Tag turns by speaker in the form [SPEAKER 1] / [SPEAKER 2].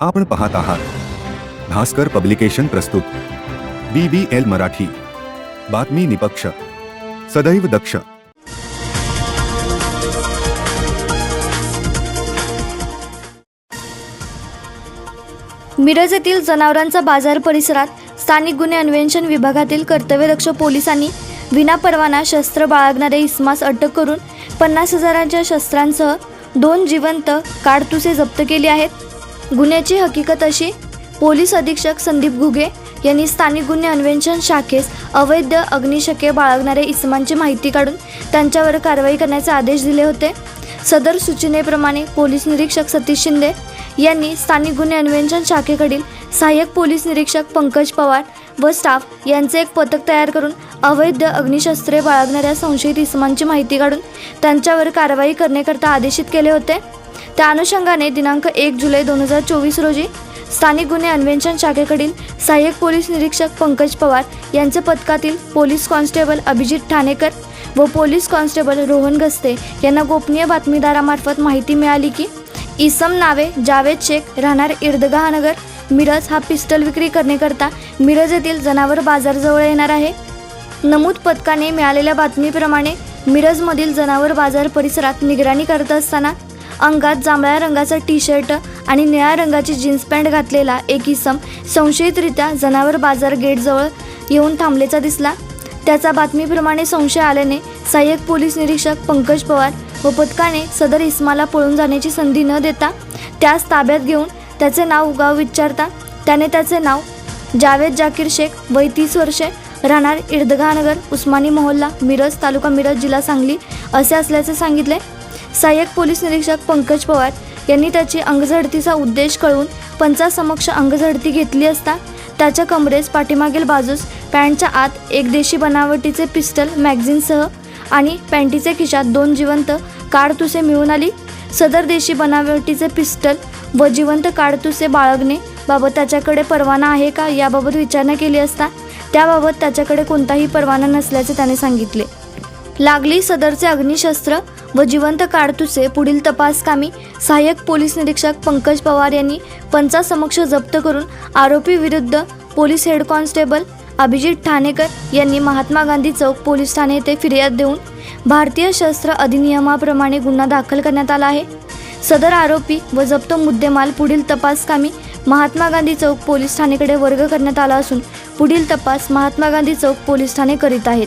[SPEAKER 1] आपण पाहत आहात. भास्कर पब्लिकेशन प्रस्तुत. B B L Marathi. बातमी निपक्ष. सदैव दक्ष.
[SPEAKER 2] मिरज येथील जनावरांचा बाजार परिसरात स्थानिक गुन्हे अन्वेषण विभागातील कर्तव्यदक्ष पोलिसांनी विनापरवाना शस्त्र बाळगणारे इस्मास अटक करून पन्नास हजारांच्या शस्त्रांसह दोन जिवंत काडतुसे जप्त केली आहेत. गुन्ह्याची हकीकत अशी पोलीस अधीक्षक संदीप घुगे यांनी स्थानिक गुन्हे अन्वेषण शाखेस अवैध अग्निशके बाळगणाऱ्या इसमांची माहिती काढून त्यांच्यावर कारवाई करण्याचे आदेश दिले होते. सदर सूचनेप्रमाणे पोलीस निरीक्षक सतीश शिंदे यांनी स्थानिक गुन्हे अन्वेषण शाखेकडील सहाय्यक पोलीस निरीक्षक पंकज पवार व स्टाफ यांचे एक पथक तयार करून अवैध अग्निशस्त्रे बाळगणाऱ्या संशयित इसमांची माहिती काढून त्यांच्यावर कारवाई करण्याकरता आदेशित केले होते. त्या अनुषंगाने दिनांक एक जुलै दोन हजार चोवीस रोजी स्थानिक गुन्हे अन्वेषण शाखेकडील सहाय्यक पोलीस निरीक्षक पंकज पवार यांचे पथकातील पोलीस कॉन्स्टेबल अभिजित ठाणेकर व पोलीस कॉन्स्टेबल रोहन गस्ते यांना गोपनीय बातमीदारामार्फत माहिती मिळाली की इसम नावे जावेद शेख राहणार इर्दगाह नगर मिरज हा पिस्टल विक्री करण्याकरता मिरज येथील जनावर बाजारजवळ येणार आहे. नमूद पथकाने मिळालेल्या बातमीप्रमाणे मिरजमधील जनावर बाजार परिसरात निगराणी करत असताना अंगात जांभळ्या रंगाचा टी शर्ट आणि निळ्या रंगाची जीन्स पॅन्ट घातलेला एक इसम संशयितरित्या जनावर बाजार गेटजवळ येऊन थांबलेचा दिसला. त्याचा बातमीप्रमाणे संशय आल्याने सहाय्यक पोलीस निरीक्षक पंकज पवार व पथकाने सदर इस्माला पळून जाण्याची संधी न देता त्यास ताब्यात घेऊन त्याचे नाव उगाव विचारता त्याने त्याचे नाव जावेद जाकीर शेख वय तीस वर्षे राहणार इर्दगानगर उस्मानी मोहल्ला मिरज तालुका मिरज जिल्हा सांगली असे असल्याचे सांगितले. सहाय्यक पोलीस निरीक्षक पंकज पवार यांनी त्याची अंगझडतीचा उद्देश कळवून पंचासमक्ष अंगझडती घेतली असता त्याच्या कमरेस पाठीमागील बाजूस पॅन्टच्या आत एक देशी बनावटीचे पिस्टल मॅगझिनसह आणि पॅन्टीचे खिशात दोन जिवंत काडतुसे मिळून आली. सदर देशी बनावटीचे पिस्टल व जिवंत काडतुसे बाळगणे बाबत त्याच्याकडे परवाना आहे का याबाबत विचारणा केली असता त्याबाबत त्याच्याकडे कोणताही परवाना नसल्याचे त्याने सांगितले. लागली सदरचे अग्निशस्त्र व जिवंत काडतुसे पुढील तपासकामी सहाय्यक पोलीस निरीक्षक पंकज पवार यांनी पंचासमक्ष जप्त करून आरोपी विरुद्ध police head constable Abhijit Thanekar यांनी महात्मा गांधी चौक पोलीस ठाणे येथे फिर्याद देऊन भारतीय शस्त्र अधिनियमाप्रमाणे गुन्हा दाखल करण्यात आला आहे. सदर आरोपी व जप्त मुद्देमाल पुढील तपासकामी महात्मा गांधी चौक पोलीस ठाणेकडे वर्ग करण्यात आला असून पुढील तपास महात्मा गांधी चौक पोलीस ठाणे करीत आहेत.